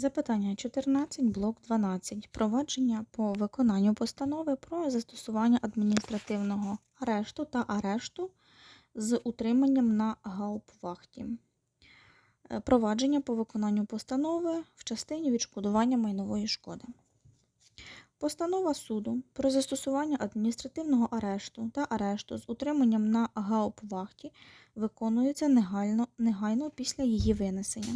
Запитання 14, блок 12. Провадження по виконанню постанови про застосування адміністративного арешту та арешту з утриманням на гауптвахті. Е, Провадження по виконанню постанови в частині відшкодування майнової шкоди. Постанова суду про застосування адміністративного арешту та арешту з утриманням на гауптвахті виконується негайно, негайно після її винесення.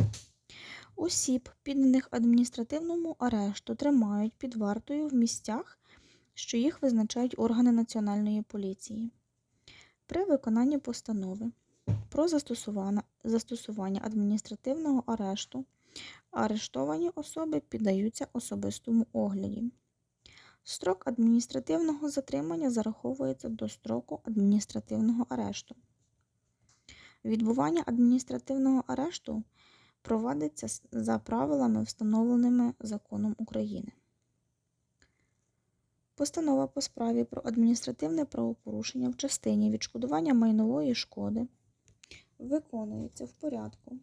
Осіб, підданих адміністративному арешту, тримають під вартою в місцях, що їх визначають органи Національної поліції. При виконанні постанови про застосування, адміністративного арешту арештовані особи піддаються особистому огляді. Строк адміністративного затримання зараховується до строку адміністративного арешту. Відбування адміністративного арешту провадиться за правилами, встановленими законом України. Постанова по справі про адміністративне правопорушення в частині відшкодування майнової шкоди виконується в порядку,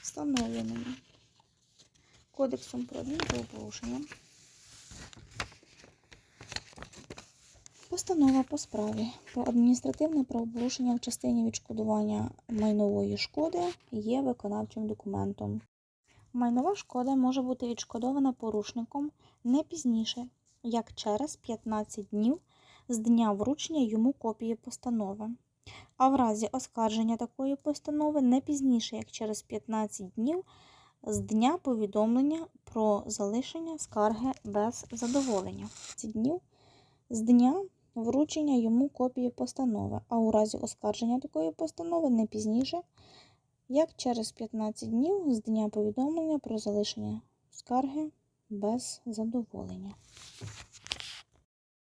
встановленому Кодексом про адмінправопорушення. Постанова по справі про адміністративне правопорушення в частині відшкодування майнової шкоди є виконавчим документом. Майнова шкода може бути відшкодована порушником не пізніше, як через 15 днів з дня вручення йому копії постанови, а в разі оскарження такої постанови не пізніше, як через 15 днів з дня повідомлення про залишення скарги без задоволення. 15 днів з дня вручення йому копії постанови, а у разі оскарження такої постанови не пізніше, як через 15 днів з дня повідомлення про залишення скарги без задоволення.